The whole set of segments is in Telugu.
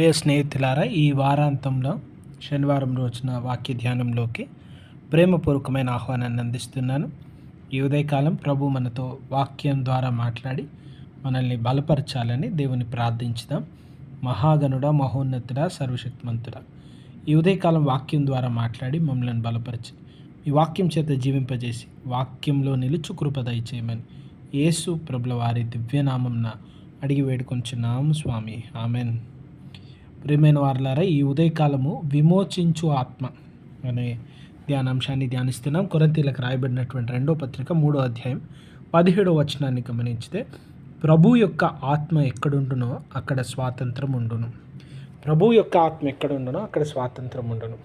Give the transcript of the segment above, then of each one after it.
ప్రియ స్నేహితులారా ఈ వారాంతంలో శనివారం రోజున వాక్య ధ్యానంలోకి ప్రేమపూర్వకమైన ఆహ్వానాన్ని అందిస్తున్నాను. ఈ ఉదయకాలం ప్రభు మనతో వాక్యం ద్వారా మాట్లాడి మనల్ని బలపరచాలని దేవుని ప్రార్థించుదాం. మహాగణుడ మహోన్నతుడ సర్వశక్తిమంతుడ ఈ ఉదయకాలం వాక్యం ద్వారా మాట్లాడి మమ్మల్ని బలపరిచి. ఈ వాక్యం చేత జీవింపజేసి వాక్యంలో నిలుచు కృప దయచేయమని యేసు ప్రభుల వారి దివ్యనామంన అడిగి వేడుకొంచున్నాము స్వామి. ఆమెన్. ప్రియమైన వారులారా ఈ ఉదయకాలము విమోచించు ఆత్మ అనే ధ్యానాంశాన్ని ధ్యానిస్తున్నాం. కొరంతీలకు రాయబడినటువంటి రెండో పత్రిక మూడో అధ్యాయం పదిహేడో వచనాన్ని గమనించితే ప్రభు యొక్క ఆత్మ ఎక్కడుండునో అక్కడ స్వాతంత్రం ఉండును. ప్రభు యొక్క ఆత్మ ఎక్కడ ఉండునో అక్కడ స్వాతంత్రం ఉండును.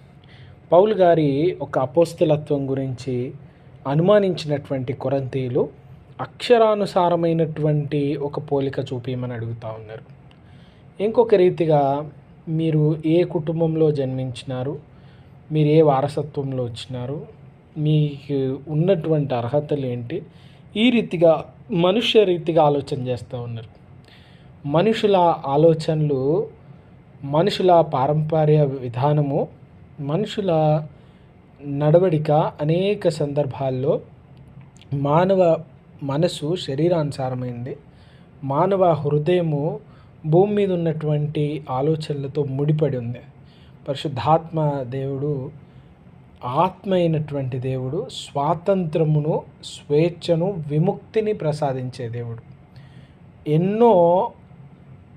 పౌలు గారి ఒక అపోస్తలత్వం గురించి అనుమానించినటువంటి కొరంతీలు అక్షరానుసారమైనటువంటి ఒక పోలిక చూపించమని అడుగుతూ ఉన్నారు. ఇంకొక రీతిగా మీరు ఏ కుటుంబంలో జన్మించినారు? మీరు ఏ వారసత్వంలో వచ్చినారు? మీకు ఉన్నటువంటి అర్హతలు ఏంటి? ఈ రీతిగా మనుష్య రీతిగా ఆలోచన చేస్తూ ఉన్నారు. మనుషుల ఆలోచనలు మనుషుల పారంపర్య విధానము మనుషుల నడవడిక అనేక సందర్భాల్లో మానవ మనసు శరీరానుసారమైంది. మానవ హృదయము భూమి మీద ఉన్నటువంటి ఆలోచనలతో ముడిపడి ఉంది. పరిశుద్ధాత్మ దేవుడు ఆత్మ అయినటువంటి దేవుడు స్వాతంత్రమును స్వేచ్ఛను విముక్తిని ప్రసాదించే దేవుడు. ఎన్నో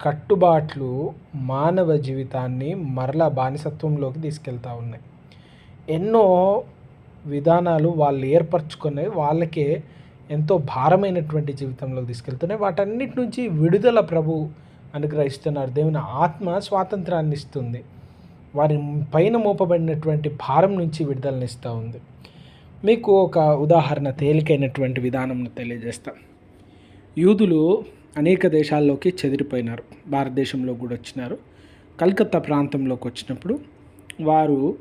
కట్టుబాట్లు మానవ జీవితాన్ని మరల బానిసత్వంలోకి తీసుకెళ్తా ఉన్నాయి. ఎన్నో విధానాలు వాళ్ళు ఏర్పరచుకునే వాళ్ళకే ఎంతో భారమైనటువంటి జీవితంలోకి తీసుకెళ్తున్నాయి. వాటన్నిటి నుంచి విడుదల ప్రభు అనుగ్రహిస్తున్నారు దేవుని ఆత్మ స్వాతంత్రాన్ని ఇస్తుంది. వారి పైన మోపబడినటువంటి భారం నుంచి విడుదలనిస్తూ ఉంది. మీకు ఒక ఉదాహరణ తేలికైనటువంటి విధానంను తెలియజేస్తా. యూదులు అనేక దేశాల్లోకి చెదిరిపోయినారు. భారతదేశంలో కూడా వచ్చినారు. కలకత్తా ప్రాంతంలోకి వచ్చినప్పుడు వారు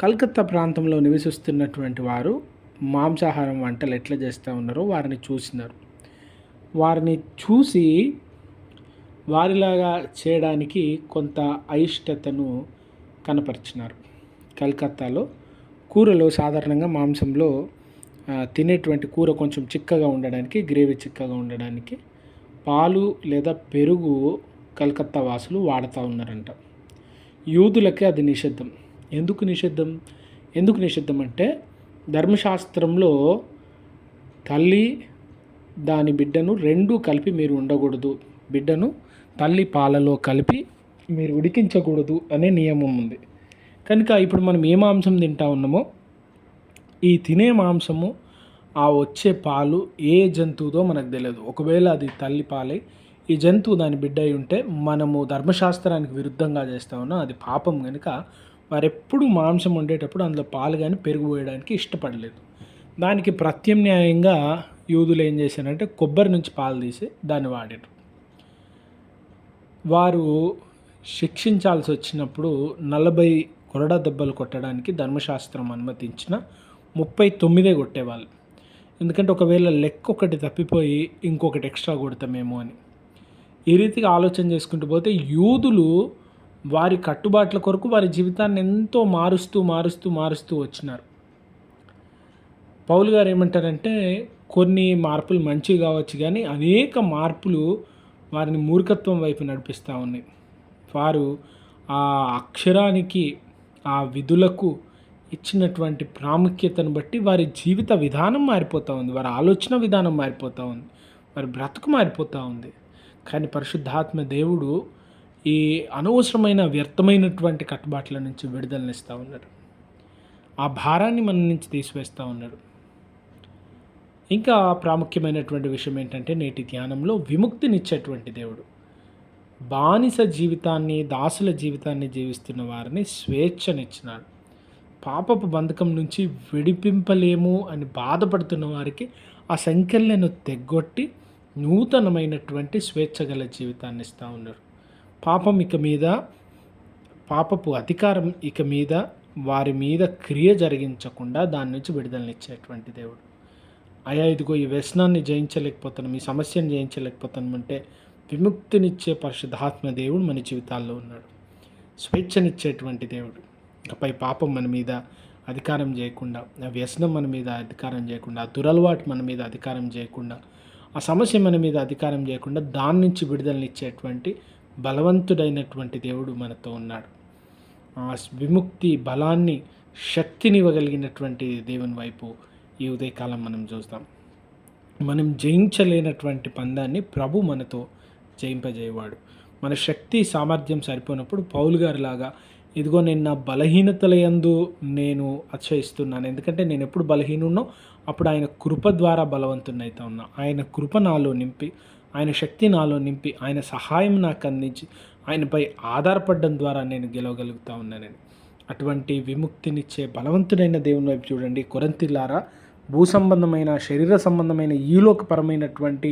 కలకత్తా ప్రాంతంలో నివసిస్తున్నటువంటి వారు మాంసాహారం వంటలు ఎట్లా చేస్తూ ఉన్నారో వారిని చూసినారు. వారిని చూసి వారిలాగా చేయడానికి కొంత అయిష్టతను కనపరిచినారు. కలకత్తాలో కూరలో సాధారణంగా మాంసంలో తినేటువంటి కూర కొంచెం చిక్కగా ఉండడానికి గ్రేవీ చిక్కగా ఉండడానికి పాలు లేదా పెరుగు కలకత్తా వాసులు వాడుతూ ఉన్నారంట. యూదులకే అది నిషిద్ధం. ఎందుకు నిషిద్ధం? ఎందుకు నిషిద్ధం అంటే ధర్మశాస్త్రంలో తల్లి దాని బిడ్డను రెండు కలిపి మీరు ఉండకూడదు. బిడ్డను తల్లి పాలలో కలిపి మీరు ఉడికించకూడదు అనే నియమం ఉంది. కనుక ఇప్పుడు మనం ఏ మాంసం తింటా ఉన్నామో ఈ తినే మాంసము ఆ వచ్చే పాలు ఏ జంతువుదో మనకు తెలియదు. ఒకవేళ అది తల్లి పాలై ఈ జంతువు దాని బిడ్డ అయి ఉంటే మనము ధర్మశాస్త్రానికి విరుద్ధంగా చేస్తా ఉన్నాం. అది పాపం కనుక వారెప్పుడూ మాంసం వండేటప్పుడు అందులో పాలు కానీ పెరుగు పోయడానికి ఇష్టపడలేదు. దానికి ప్రత్యామ్నాయంగా యూదులు ఏం చేశారంటే కొబ్బరి నుంచి పాలు తీసి దాన్ని వాడారు వారు శిక్షించాల్సి వచ్చినప్పుడు నలభై కొరడా దెబ్బలు కొట్టడానికి ధర్మశాస్త్రం అనుమతించిన ముప్పై తొమ్మిదే కొట్టేవాళ్ళు. ఎందుకంటే ఒకవేళ లెక్క ఒకటి తప్పిపోయి ఇంకొకటి ఎక్స్ట్రా కొడతామేమో అని. ఈ రీతిగా ఆలోచన చేసుకుంటూ పోతే యూదులు వారి కట్టుబాట్ల కొరకు వారి జీవితాన్ని ఎంతో మారుస్తూ మారుస్తూ మారుస్తూ వచ్చినారు. పౌలు గారు ఏమంటారంటే కొన్ని మార్పులు మంచివి కావచ్చు కానీ అనేక మార్పులు వారిని మూర్ఖత్వం వైపు నడిపిస్తూ ఉన్నాయి. వారు ఆ అక్షరానికి ఆ విధులకు ఇచ్చినటువంటి ప్రాముఖ్యతను బట్టి వారి జీవిత విధానం మారిపోతూ ఉంది. వారి ఆలోచన విధానం మారిపోతూ ఉంది. వారి బ్రతుకు మారిపోతూ ఉంది. కానీ పరిశుద్ధాత్మ దేవుడు ఈ అనవసరమైన వ్యర్థమైనటువంటి కట్టుబాట్ల నుంచి విడుదలనిస్తూ ఉన్నాడు. ఆ భారాన్ని మన నుంచి తీసివేస్తూ ఉన్నాడు. ఇంకా ప్రాముఖ్యమైనటువంటి విషయం ఏంటంటే నేటి ధ్యానంలో విముక్తినిచ్చేటువంటి దేవుడు. బానిస జీవితాన్ని దాసుల జీవితాన్ని జీవిస్తున్న వారిని స్వేచ్ఛనిచ్చినాడు. పాపపు బంధకం నుంచి విడిపింపలేము అని బాధపడుతున్న వారికి ఆ సంఖ్యలను తెగ్గొట్టి నూతనమైనటువంటి స్వేచ్ఛ గల జీవితాన్ని ఇస్తూ ఉన్నారు. పాపం ఇక మీద పాపపు అధికారం ఇక మీద వారి మీద క్రియ జరిగించకుండా దాని నుంచి విడుదలనిచ్చేటువంటి దేవుడు. అయా ఇదిగో ఈ వ్యసనాన్ని జయించలేకపోతున్నాం ఈ సమస్యను జయించలేకపోతున్నాం అంటే విముక్తినిచ్చే పరిశుద్ధాత్మ దేవుడు మన జీవితాల్లో ఉన్నాడు. స్వేచ్ఛనిచ్చేటువంటి దేవుడు. ఇకపై పాపం మన మీద అధికారం చేయకుండా ఆ వ్యసనం మన మీద అధికారం చేయకుండా ఆ దురలవాటు మన మీద అధికారం చేయకుండా ఆ సమస్య మన మీద అధికారం చేయకుండా దాని నుంచి విడుదలనిచ్చేటువంటి బలవంతుడైనటువంటి దేవుడు మనతో ఉన్నాడు. ఆ విముక్తి బలాన్ని శక్తిని ఇవ్వగలిగినటువంటి దేవుని వైపు ఈ ఉదయకాలం మనం చూస్తాం. మనం జయించలేనటువంటి పందాన్ని ప్రభు మనతో జయింపజేయవాడు. మన శక్తి సామర్థ్యం సరిపోయినప్పుడు పౌలు గారిలాగా ఇదిగో నేను నా బలహీనతల యందు నేను అచ్చయిస్తున్నాను ఎందుకంటే నేను ఎప్పుడు బలహీనున్నో అప్పుడు ఆయన కృప ద్వారా బలవంతున్నైతే ఉన్నా. ఆయన కృప నాలో నింపి ఆయన శక్తి నాలో నింపి ఆయన సహాయం నాకు అందించి ఆయనపై ఆధారపడడం ద్వారా నేను గెలవగలుగుతా ఉన్నానని. అటువంటి విముక్తినిచ్చే బలవంతుడైన దేవుని వైపు చూడండి. కొరంతిల్లారా భూ సంబంధమైన శరీర సంబంధమైన ఈలోకపరమైనటువంటి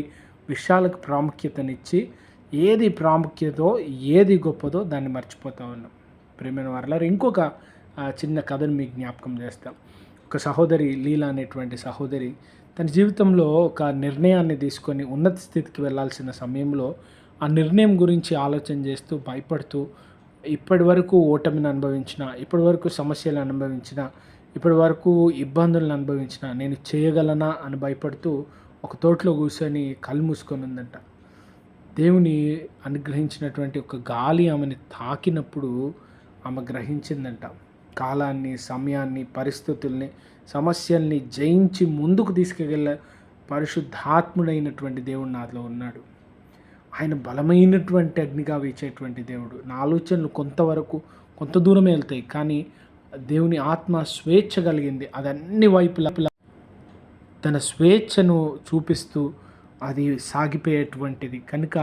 విషయాలకు ప్రాముఖ్యతనిచ్చి ఏది ప్రాముఖ్యతో ఏది గొప్పదో దాన్ని మర్చిపోతూ ఉన్నాం. ప్రేమైన వారలారు ఇంకొక చిన్న కథను మీకు జ్ఞాపకం చేస్తాం. ఒక సహోదరి లీలా అనేటువంటి సహోదరి తన జీవితంలో ఒక నిర్ణయాన్ని తీసుకొని ఉన్నత స్థితికి వెళ్ళాల్సిన సమయంలో ఆ నిర్ణయం గురించి ఆలోచన చేస్తూ భయపడుతూ ఇప్పటి వరకు ఓటమిని అనుభవించిన ఇప్పటి వరకు సమస్యలు అనుభవించిన ఇప్పటి వరకు ఇబ్బందులను అనుభవించిన నేను చేయగలనా అని భయపడుతూ ఒక తోటలో కూర్చొని కళ్ళు మూసుకొని ఉందంట. దేవుని అనుగ్రహించినటువంటి ఒక గాలి ఆమెని తాకినప్పుడు ఆమె గ్రహించిందంట. కాలాన్ని సమయాన్ని పరిస్థితుల్ని సమస్యల్ని జయించి ముందుకు తీసుకెళ్ళే పరిశుద్ధాత్ముడైనటువంటి దేవుడు నాలో ఉన్నాడు. ఆయన బలమైనటువంటి అగ్నిగా వేచేటువంటి దేవుడు. నా ఆలోచనలు కొంతవరకు కొంత దూరమే వెళ్తాయి. కానీ దేవుని ఆత్మ స్వేచ్ఛ కలిగింది. అది అన్ని వైపులా తన స్వేచ్ఛను చూపిస్తూ అది సాగిపోయేటువంటిది. కనుక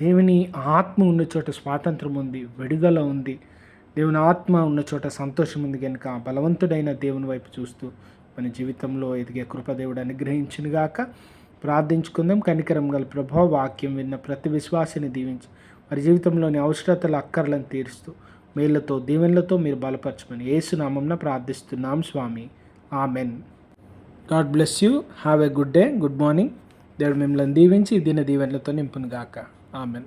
దేవుని ఆత్మ ఉన్న చోట స్వాతంత్రం ఉంది విడుదల ఉంది. దేవుని ఆత్మ ఉన్న చోట సంతోషం ఉంది కనుక బలవంతుడైన దేవుని వైపు చూస్తూ మన జీవితంలో ఎదిగే కృపదేవుడు అనుగ్రహించునుగాక ప్రార్థించుకుందాం. కనికరం గల ప్రభావ వాక్యం విన్న ప్రతి విశ్వాసిని దీవించి. వారి జీవితంలోని అవసరతల అక్కర్లను తీరుస్తూ మేళ్ళతో దీవెనలతో మీరు బలపరచమని ఏసునామంన ప్రార్థిస్తున్నాం స్వామి. Amen. God bless you. Have a good day. Good morning. దేవుడు మిమ్మల్ని దీవించి దిన దీవెనలతో నింపును గాక ఆమెన్.